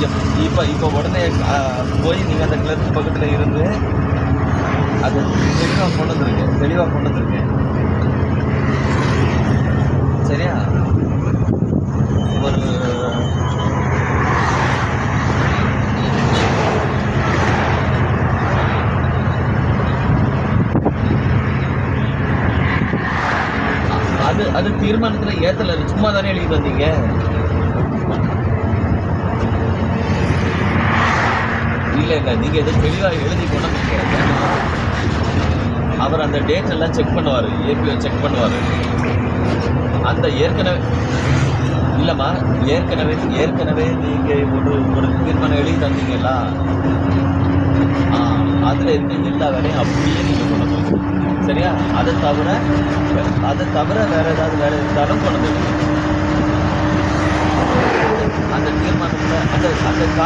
நீங்கள் இப்போ இப்போ உடனே போய் நீங்கள் அந்த கிளர்க்கு பக்கத்தில் இருந்து அது தெளிவாக கொண்டு வந்துருக்கேன் தெளிவாக கொண்டு வந்துருக்கேன் சரியா? ஒரு அது அது தீர்மானத்தில் ஏற்றல சும்மா தானே எழுதி வந்தீங்க? இல்லை நீங்கள் எதுவும் தெளிவாக எழுதி கொண்டு வந்தீங்க அவர் அந்த டேட் எல்லாம் செக் பண்ணுவார் ஏபிஓ செக் பண்ணுவார். அந்த ஏற்கனவே இல்லைம்மா ஏற்கனவே ஏற்கனவே நீங்கள் ஒரு ஒரு தீர்மானம் எழுதி தந்தீங்களா அதில் இருக்க எல்லா வேலையும் அப்படியே நீங்கள் கொண்டு போகணும் சரியா? அதை தவிர அதை தவிர வேறு ஏதாவது வேலை இருந்தாலும் கொண்டு போய் அந்த தீர்மானத்தில் அந்த அந்த